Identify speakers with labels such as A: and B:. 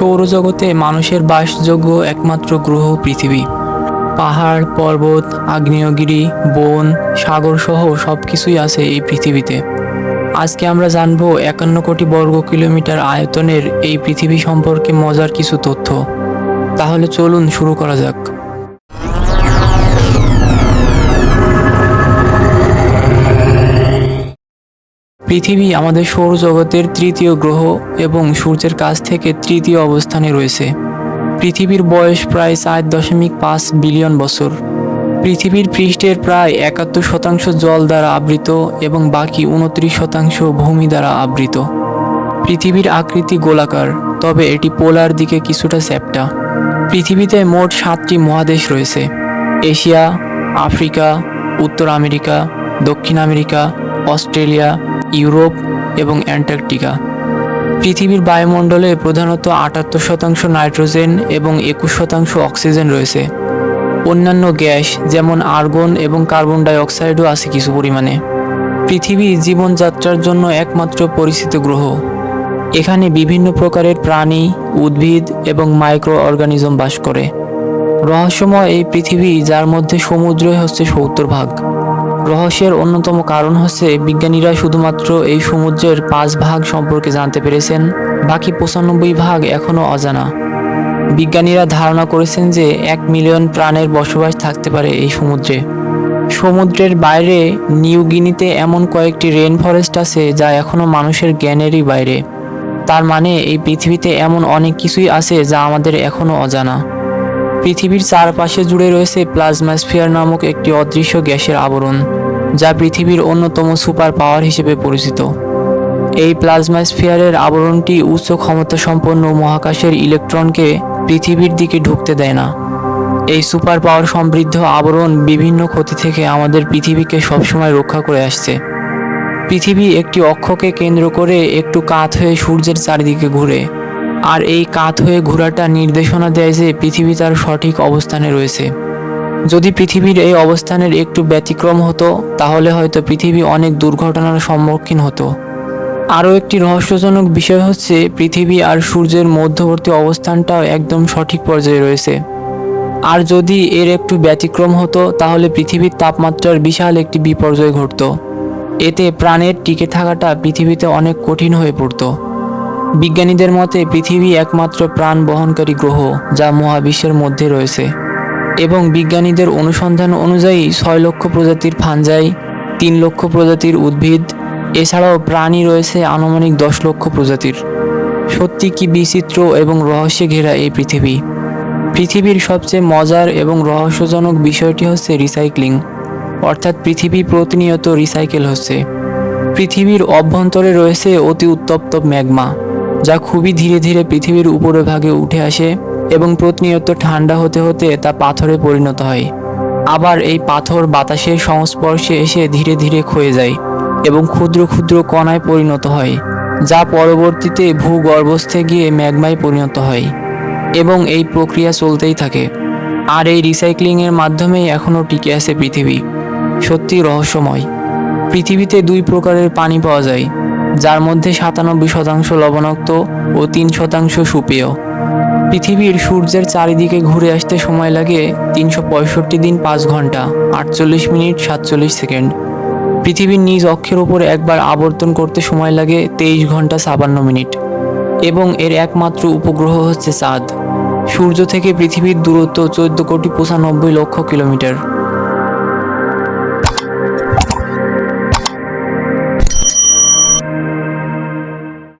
A: সৌরজগতে মানুষের বাসযোগ্য একমাত্র গ্রহ পৃথিবী। পাহাড়, পর্বত, আগ্নেয়গিরি, বন সাগর সহ সব কিছুই আছে এই পৃথিবীতে। আজকে আমরা জানব একান্ন কোটি বর্গ কিলোমিটার আয়তনের এই পৃথিবী সম্পর্কে মজার কিছু তথ্য। তাহলে চলুন শুরু করা যাক। পৃথিবী আমাদের সৌরজগতের তৃতীয় গ্রহ এবং সূর্যের কাছ থেকে তৃতীয় অবস্থানে রয়েছে। পৃথিবীর বয়স প্রায় চার দশমিক পাঁচ বিলিয়ন বছর। পৃথিবীর পৃষ্ঠের প্রায় একাত্তর শতাংশ জল দ্বারা আবৃত এবং বাকি উনত্রিশ শতাংশ ভূমি দ্বারা আবৃত। পৃথিবীর আকৃতি গোলাকার, তবে এটি পোলার দিকে কিছুটা চ্যাপ্টা পৃথিবীতে মোট সাতটি মহাদেশ রয়েছে। এশিয়া, আফ্রিকা, উত্তর আমেরিকা, দক্ষিণ আমেরিকা, অস্ট্রেলিয়া ইউরোপ এবং অ্যান্টার্কটিকা। পৃথিবীর বায়ুমণ্ডলে প্রধানত আটাত্তর শতাংশ নাইট্রোজেন এবং একুশ শতাংশ অক্সিজেন রয়েছে। অন্যান্য গ্যাস যেমন আর্গন এবং কার্বন ডাই অক্সাইডও আছে কিছু পরিমাণে। পৃথিবী জীবনযাত্রার জন্য একমাত্র পরিচিত গ্রহ। এখানে বিভিন্ন প্রকারের প্রাণী, উদ্ভিদ এবং মাইক্রো অর্গানিজম বাস করে। রহস্যময় এই পৃথিবী যার মধ্যে সমুদ্রই হচ্ছে সত্তর ভাগ। রহস্যের অন্যতম কারণ হচ্ছে বিজ্ঞানীরা শুধুমাত্র এই সমুদ্রের পাঁচ ভাগ সম্পর্কে জানতে পেরেছেন, বাকি পঁচানব্বই ভাগ এখনও অজানা। বিজ্ঞানীরা ধারণা করেছেন যে এক মিলিয়ন প্রাণের বসবাস থাকতে পারে এই সমুদ্রে। সমুদ্রের বাইরে নিউ গিনিতে এমন কয়েকটি রেন ফরেস্ট আছে যা এখনও মানুষের জ্ঞানেরই বাইরে। তার মানে এই পৃথিবীতে এমন অনেক কিছুই আছে যা আমাদের এখনও অজানা। পৃথিবীর চারপাশে জুড়ে রয়েছে প্লাজমাস্ফিয়ার নামক একটি অদৃশ্য গ্যাসের আবরণ, যা পৃথিবীর অন্যতম সুপার পাওয়ার হিসেবে পরিচিত। এই প্লাজমাস্ফিয়ারের আবরণটি উচ্চ ক্ষমতা সম্পন্ন মহাকাশের ইলেকট্রনকে পৃথিবীর দিকে ঢুকতে দেয় না। এই সুপার পাওয়ার সমৃদ্ধ আবরণ বিভিন্ন ক্ষতি থেকে আমাদের পৃথিবীকে সবসময় রক্ষা করে আসছে। পৃথিবী একটি অক্ষকে কেন্দ্র করে একটু কাত হয়ে সূর্যের চারিদিকে ঘুরে। আর এই কাত হয়ে ঘোরাটা নির্দেশনা দেয় যে পৃথিবী তার সঠিক অবস্থানে রয়েছে। যদি পৃথিবীর এই অবস্থানের একটু ব্যতিক্রম হতো, তাহলে হয়তো পৃথিবী অনেক দুর্ঘটনার সম্মুখীন হতো। আরও একটি রহস্যজনক বিষয় হচ্ছে, পৃথিবী আর সূর্যের মধ্যবর্তী অবস্থানটাও একদম সঠিক পর্যায়ে রয়েছে। আর যদি এর একটু ব্যতিক্রম হতো, তাহলে পৃথিবীর তাপমাত্রার বিশাল একটি বিপর্যয় ঘটতো। এতে প্রাণের টিকে থাকাটা পৃথিবীতে অনেক কঠিন হয়ে পড়তো। বিজ্ঞানীদের মতে পৃথিবী একমাত্র প্রাণ বহনকারী গ্রহ যা মহাবিশ্বের মধ্যে রয়েছে। এবং বিজ্ঞানীদের অনুসন্ধান অনুযায়ী ছয় লক্ষ প্রজাতির ফাঞ্জাই তিন লক্ষ প্রজাতির উদ্ভিদ, এছাড়াও প্রাণী রয়েছে আনুমানিক দশ লক্ষ প্রজাতির। সত্যি কি বিচিত্র এবং রহস্যে ঘেরা এই পৃথিবী? পৃথিবীর সবচেয়ে মজার এবং রহস্যজনক বিষয়টি হচ্ছে রিসাইক্লিং, অর্থাৎ পৃথিবী প্রতিনিয়ত রিসাইকেল হচ্ছে। পৃথিবীর অভ্যন্তরে রয়েছে অতি উত্তপ্ত ম্যাগমা যা খুবই ধীরে ধীরে পৃথিবীর উপরে ভাগে উঠে আসে এবং প্রতিনিয়ত ঠান্ডা হতে হতে তা পাথরে পরিণত হয়। আবার এই পাথর বাতাসের সংস্পর্শে এসে ধীরে ধীরে ক্ষয়ে যায় এবং ক্ষুদ্র ক্ষুদ্র কণায় পরিণত হয়, যা পরবর্তীতে ভূগর্ভস্থে গিয়ে ম্যাগমায় পরিণত হয় এবং এই প্রক্রিয়া চলতেই থাকে। আর এই রিসাইক্লিংয়ের মাধ্যমেই এখনও টিকে আছে পৃথিবী। সত্যি রহস্যময়। পৃথিবীতে দুই প্রকারের পানি পাওয়া যায়। যার মধ্যে সাতানব্বই শতাংশ লবণাক্ত ও তিন শতাংশ সুপেয়। পৃথিবীর সূর্যের চারিদিকে ঘুরে আসতে সময় লাগে তিনশো পঁয়ষট্টি দিন পাঁচ ঘণ্টা, আটচল্লিশ মিনিট সাতচল্লিশ সেকেন্ড। পৃথিবীর নিজ অক্ষের ওপর একবার আবর্তন করতে সময় লাগে তেইশ ঘণ্টা ছাপান্ন মিনিট। এবং এর একমাত্র উপগ্রহ হচ্ছে চাঁদ সূর্য থেকে পৃথিবীর দূরত্ব চোদ্দ কোটি পঁচানব্বই লক্ষ কিলোমিটার।